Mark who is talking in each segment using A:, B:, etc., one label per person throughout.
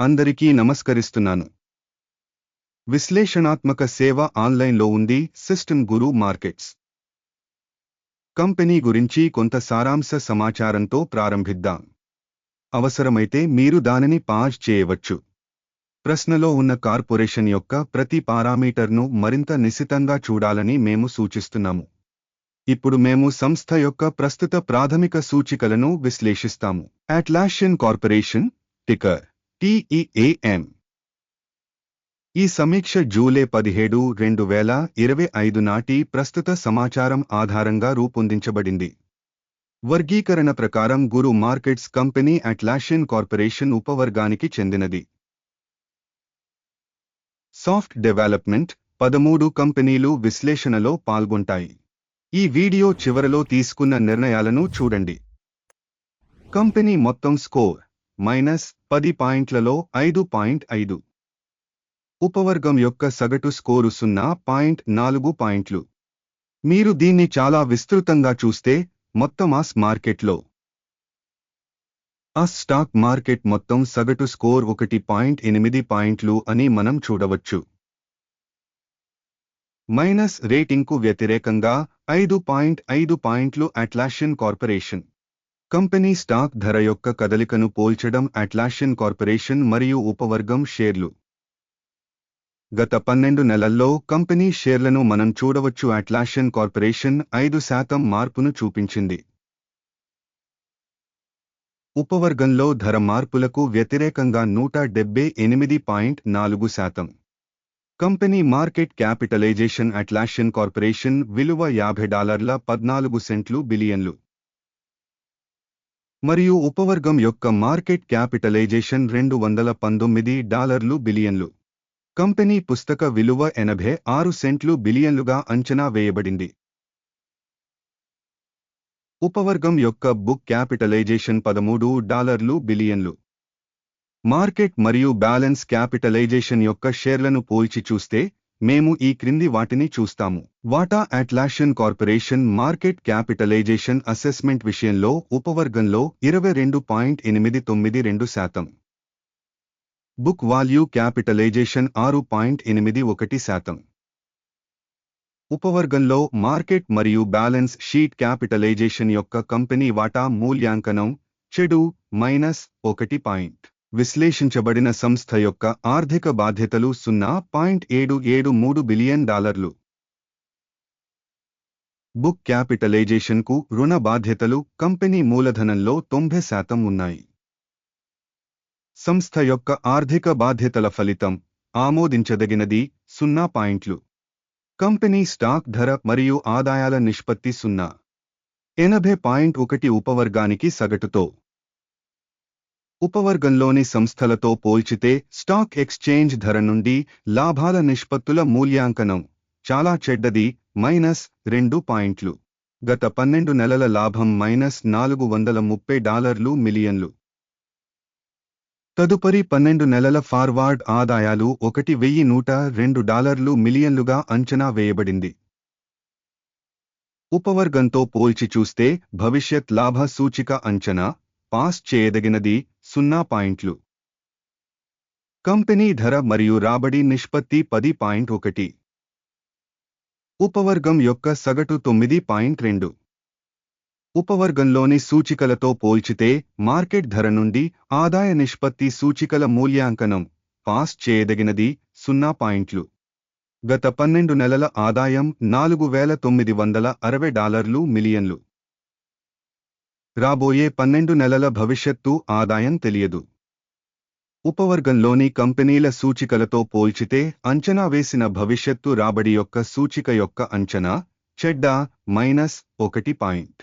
A: అందరికీ నమస్కరిస్తున్నాను. విశ్లేషణాత్మక సేవ ఆన్లైన్లో ఉంది సిస్టమ్ గురు మార్కెట్స్. కంపెనీ గురించి కొంత సారాంశ సమాచారంతో ప్రారంభిద్దాం. అవసరమైతే మీరు దానిని పాజ్ చేయవచ్చు. ప్రశ్నలో ఉన్న కార్పొరేషన్ యొక్క ప్రతి పారామీటర్ను మరింత నిశితంగా చూడాలని మేము సూచిస్తున్నాము. ఇప్పుడు మేము సంస్థ యొక్క ప్రస్తుత ప్రాథమిక సూచికలను విశ్లేషిస్తాము. అట్లాషియన్ కార్పొరేషన్ టికర్ టిఈఏఎం ఈ సమీక్ష జూలై పదిహేడు రెండు వేల ఇరవై ఐదు నాటి ప్రస్తుత సమాచారం ఆధారంగా రూపొందించబడింది. వర్గీకరణ ప్రకారం Guru Markets company Atlassian Corporation ఉపవర్గానికి చెందినది. సాఫ్ట్ డెవలప్మెంట్ పదమూడు కంపెనీలు విశ్లేషణలో పాల్గొంటాయి. ఈ వీడియో చివరలో తీసుకున్న నిర్ణయాలను చూడండి. కంపెనీ మొత్తం స్కోర్ మైనస్ పది పాయింట్లలో ఐదు పాయింట్ ఐదు. ఉపవర్గం యొక్క సగటు స్కోరు సున్నా పాయింట్ నాలుగు పాయింట్లు. మీరు దీన్ని చాలా విస్తృతంగా చూస్తే మొత్తం ఆస్ మార్కెట్లో. ఆ స్టాక్ మార్కెట్ మొత్తం సగటు స్కోర్ ఒకటి పాయింట్ ఎనిమిది పాయింట్లు అని మనం చూడవచ్చు. మైనస్ రేటింగ్కు వ్యతిరేకంగా ఐదు పాయింట్ ఐదు పాయింట్లు అట్లాషియన్ కార్పొరేషన్. కంపెనీ స్టాక్ ధర యొక్క కదలికను పోల్చడం అట్లాషియన్ కార్పొరేషన్ మరియు ఉపవర్గం షేర్లు. గత పన్నెండు నెలల్లో కంపెనీ షేర్లను మనం చూడవచ్చు అట్లాషియన్ కార్పొరేషన్ ఐదు శాతం మార్పును చూపించింది. ఉపవర్గంలో ధర మార్పులకు వ్యతిరేకంగా నూట డెబ్బై ఎనిమిది పాయింట్ నాలుగు శాతం. Company market capitalisation Atlassian Corporation విలువ యాభై డాలర్ల పద్నాలుగు సెంట్లు బిలియన్లు. మరియు ఉపవర్గం యొక్క మార్కెట్ క్యాపిటలైజేషన్ రెండు వందల పంతొమ్మిది డాలర్లు బిలియన్లు. కంపెనీ పుస్తక విలువ ఎనభై ఆరు సెంట్లు బిలియన్లుగా అంచనా వేయబడింది. ఉపవర్గం యొక్క బుక్ క్యాపిటలైజేషన్ పదమూడు డాలర్లు బిలియన్లు. మార్కెట్ మరియు బ్యాలెన్స్ క్యాపిటలైజేషన్ యొక్క షేర్లను పోల్చి చూస్తే మేము ఈ క్రింది వాటిని చూస్తాము. వాటా Atlassian Corporation market capitalisation assessment విషయంలో ఉపవర్గంలో ఇరవై రెండు పాయింట్ ఎనిమిది తొమ్మిది రెండు శాతం. బుక్ వాల్యూ క్యాపిటలైజేషన్ ఆరు పాయింట్ ఎనిమిది ఒకటి శాతం. ఉపవర్గంలో మార్కెట్ మరియు బ్యాలెన్స్ షీట్ క్యాపిటలైజేషన్ యొక్క కంపెనీ వాటా మూల్యాంకనం చెడు మైనస్ ఒకటి పాయింట్. విశ్లేషించబడిన సంస్థ యొక్క ఆర్థిక బాధ్యతలు సున్నా పాయింట్ ఏడు ఏడు మూడు బిలియన్ డాలర్లు. బుక్ క్యాపిటలైజేషన్కు రుణ బాధ్యతలు కంపెనీ మూలధనంలో తొంభై శాతం ఉన్నాయి. సంస్థ యొక్క ఆర్థిక బాధ్యతల ఫలితం ఆమోదించదగినది సున్నా పాయింట్లు. కంపెనీ స్టాక్ ధర మరియు ఆదాయాల నిష్పత్తి సున్నా. ఎనభై పాయింట్ ఒకటి ఉపవర్గానికి సగటుతో. ఉపవర్గంలోని సంస్థలతో పోల్చితే స్టాక్ ఎక్స్చేంజ్ ధర నుండి లాభాల నిష్పత్తుల మూల్యాంకనం చాలా చెడ్డది మైనస్ రెండు పాయింట్లు. గత పన్నెండు నెలల లాభం మైనస్ నాలుగు వందల ముప్పై డాలర్లు మిలియన్లు. తదుపరి పన్నెండు నెలల ఫార్వార్డ్ ఆదాయాలు ఒకటి వెయ్యి నూట రెండు డాలర్లు మిలియన్లుగా అంచనా వేయబడింది. ఉపవర్గంతో పోల్చి చూస్తే భవిష్యత్ లాభ సూచిక అంచనా పాస్ చేయదగినది సున్నా పాయింట్లు. కంపెనీ ధర మరియు రాబడి నిష్పత్తి పది పాయింట్ ఒకటి. ఉపవర్గం యొక్క సగటు తొమ్మిది పాయింట్ రెండు. ఉపవర్గంలోని సూచికలతో పోల్చితే మార్కెట్ ధర నుండి ఆదాయ నిష్పత్తి సూచికల మూల్యాంకనం పాస్ చేయదగినది సున్నా పాయింట్లు. గత పన్నెండు నెలల ఆదాయం నాలుగు వేల తొమ్మిది వందల అరవై డాలర్లు మిలియన్లు. రాబోయే పన్నెండు నెలల భవిష్యత్తు ఆదాయం తెలియదు. ఉపవర్గంలోని కంపెనీల సూచికలతో పోల్చితే అంచనా వేసిన భవిష్యత్తు రాబడి యొక్క సూచిక యొక్క అంచనా చెడ్డ మైనస్ ఒకటి పాయింట్.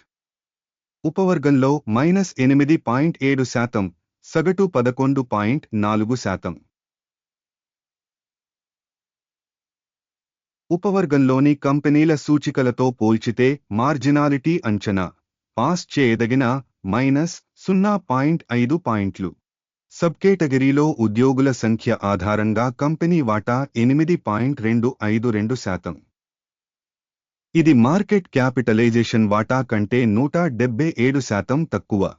A: ఉపవర్గంలో మైనస్ ఎనిమిది పాయింట్ ఏడు శాతం సగటు పదకొండు పాయింట్ నాలుగు శాతం. ఉపవర్గంలోని కంపెనీల సూచికలతో పోల్చితే మార్జినాలిటీ అంచనా పాస్ చేయదగిన మైనస్ సున్నా పాయింట్ ఐదు పాయింట్లు. సబ్ కేటగిరీలో ఉద్యోగుల సంఖ్య ఆధారంగా కంపెనీ వాటా ఎనిమిది పాయింట్ రెండు ఐదు రెండు శాతం. ఇది మార్కెట్ క్యాపిటలైజేషన్ వాటా కంటే నూట డెబ్బై ఏడు శాతం తక్కువ.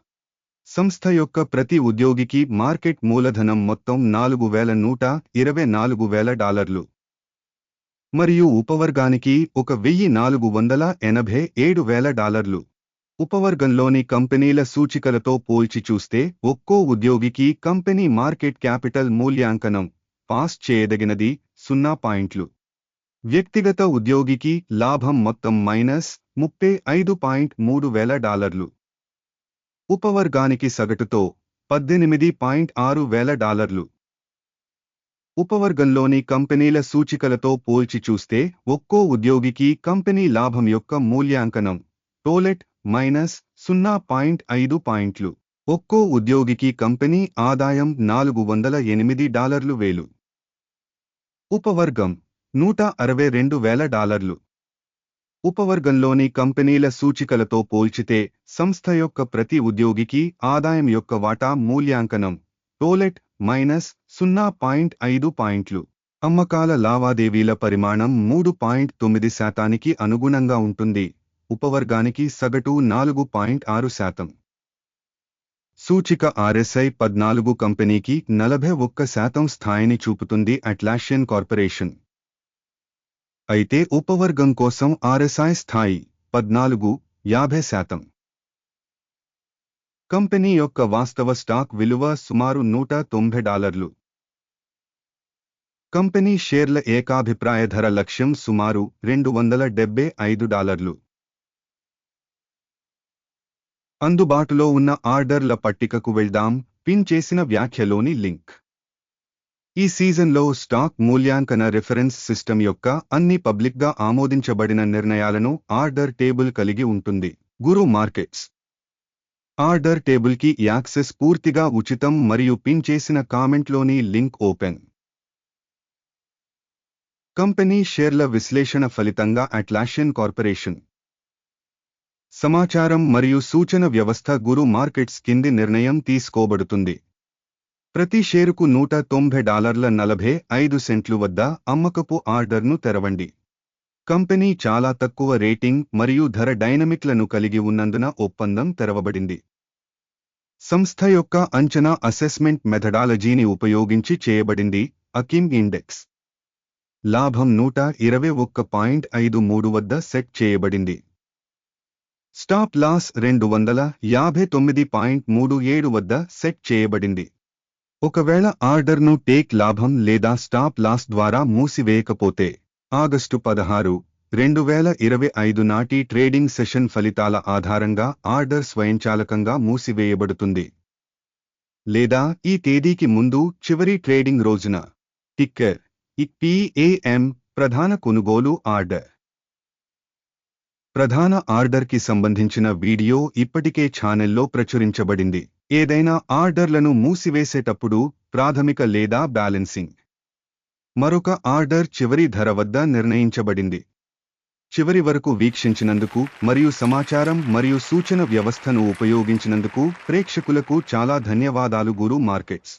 A: సంస్థ యొక్క ప్రతి ఉద్యోగికి మార్కెట్ మూలధనం మొత్తం నాలుగు వేల నూట ఇరవై నాలుగు వేల డాలర్లు. మరియు ఉపవర్గానికి ఒక వెయ్యి నాలుగు వందల ఎనభై ఏడు వేల డాలర్లు. ఉపవర్గంలోని కంపెనీల సూచికలతో పోల్చి చూస్తే ఒక్కో ఉద్యోగికి కంపెనీ మార్కెట్ క్యాపిటల్ మూల్యాంకనం పాస్ చేయదగినది సున్నా పాయింట్లు. వ్యక్తిగత ఉద్యోగికి లాభం మొత్తం మైనస్ ముప్పై ఐదు పాయింట్ మూడు వేల డాలర్లు. ఉపవర్గానికి సగటుతో పద్దెనిమిది పాయింట్ ఆరు వేల డాలర్లు. ఉపవర్గంలోని కంపెనీల సూచికలతో పోల్చి చూస్తే ఒక్కో ఉద్యోగికి కంపెనీ లాభం యొక్క మూల్యాంకనం టోలెట్ మైనస్ సున్నా పాయింట్ ఐదు పాయింట్లు. ఒక్కో ఉద్యోగికి కంపెనీ ఆదాయం నాలుగు వందల ఎనిమిది డాలర్లు వేలు. ఉపవర్గం నూట అరవై రెండు వేల డాలర్లు. ఉపవర్గంలోని కంపెనీల సూచికలతో పోల్చితే సంస్థ యొక్క ప్రతి ఉద్యోగికి ఆదాయం యొక్క వాటా మూల్యాంకనం టోలెట్ మైనస్ సున్నా పాయింట్ ఐదు పాయింట్లు. అమ్మకాల లావాదేవీల పరిమాణం మూడు పాయింట్ తొమ్మిది శాతానికి అనుగుణంగా ఉంటుంది. ఉపవర్గానికి సగటు నాలుగు పాయింట్ ఆరు శాతం. సూచిక ఆర్ఎస్ఐ పద్నాలుగు కంపెనీకి నలభై ఒక్క శాతం స్థాయిని చూపుతుంది అట్లాషియన్ కార్పొరేషన్. అయితే ఉపవర్గం కోసం ఆర్ఎస్ఐ స్థాయి పద్నాలుగు యాభై శాతం. కంపెనీ యొక్క వాస్తవ స్టాక్ విలువ సుమారు నూట తొంభై డాలర్లు. కంపెనీ షేర్ల ఏకాభిప్రాయ ధర లక్ష్యం సుమారు రెండు వందల డెబ్బై ఐదు డాలర్లు. అందుబాటులో ఉన్న ఆర్డర్ల పట్టికకు వెళ్దాం పిన్ చేసిన వ్యాఖ్యలోని లింక్. ఈ సీజన్లో స్టాక్ మూల్యాంకన రిఫరెన్స్ సిస్టమ్ యొక్క అన్ని పబ్లిక్గా ఆమోదించబడిన నిర్ణయాలను ఆర్డర్ టేబుల్ కలిగి ఉంటుంది. గురు మార్కెట్స్. ఆర్డర్ టేబుల్కి యాక్సెస్ పూర్తిగా ఉచితం మరియు పిన్ చేసిన కామెంట్లోని లింక్ ఓపెన్. కంపెనీ షేర్ల విశ్లేషణ ఫలితంగా అట్లాషియన్ కార్పొరేషన్. సమాచారం మరియు సూచన వ్యవస్థ గురు మార్కెట్స్ కింది నిర్ణయం తీసుకోబడుతుంది. ప్రతి షేరుకు నూట తొంభై డాలర్ల నలభై ఐదు సెంట్లు వద్ద అమ్మకపు ఆర్డర్ను తెరవండి. కంపెనీ చాలా తక్కువ రేటింగ్ మరియు ధర డైనమిక్లను కలిగి ఉన్నందున ఒప్పందం తెరవబడింది. సంస్థ యొక్క అంచనా అసెస్మెంట్ మెథడాలజీని ఉపయోగించి చేయబడింది అకిమ్ ఇండెక్స్. లాభం నూట ఇరవై ఒక్క పాయింట్ ఐదు మూడు వద్ద సెట్ చేయబడింది. స్టాప్ లాస్ రెండు వందల యాభై తొమ్మిది పాయింట్ మూడు ఏడు వద్ద సెట్ చేయబడింది. ఒకవేళ ఆర్డర్ను టేక్ లాభం లేదా స్టాప్ లాస్ ద్వారా మూసివేయకపోతే ఆగస్టు పదహారు రెండు వేల ఇరవై ఐదు నాటి ట్రేడింగ్ సెషన్ ఫలితాల ఆధారంగా ఆర్డర్ స్వయంచాలకంగా మూసివేయబడుతుంది. లేదా ఈ తేదీకి ముందు చివరి ట్రేడింగ్ రోజున టిక్కర్ పిఏఎం ప్రధాన కొనుగోలు ఆర్డర్. ప్రధాన ఆర్డర్కి సంబంధించిన వీడియో ఇప్పటికే ఛానెల్లో ప్రచురించబడింది. ఏదైనా ఆర్డర్లను మూసివేసేటప్పుడు ప్రాథమిక లేదా బ్యాలెన్సింగ్. మరొక ఆర్డర్ చివరి ధర వద్ద నిర్ణయించబడింది. చివరి వరకు వీక్షించినందుకు మరియు సమాచారం మరియు సూచన వ్యవస్థను ఉపయోగించినందుకు ప్రేక్షకులకు చాలా ధన్యవాదాలు గురు మార్కెట్స్.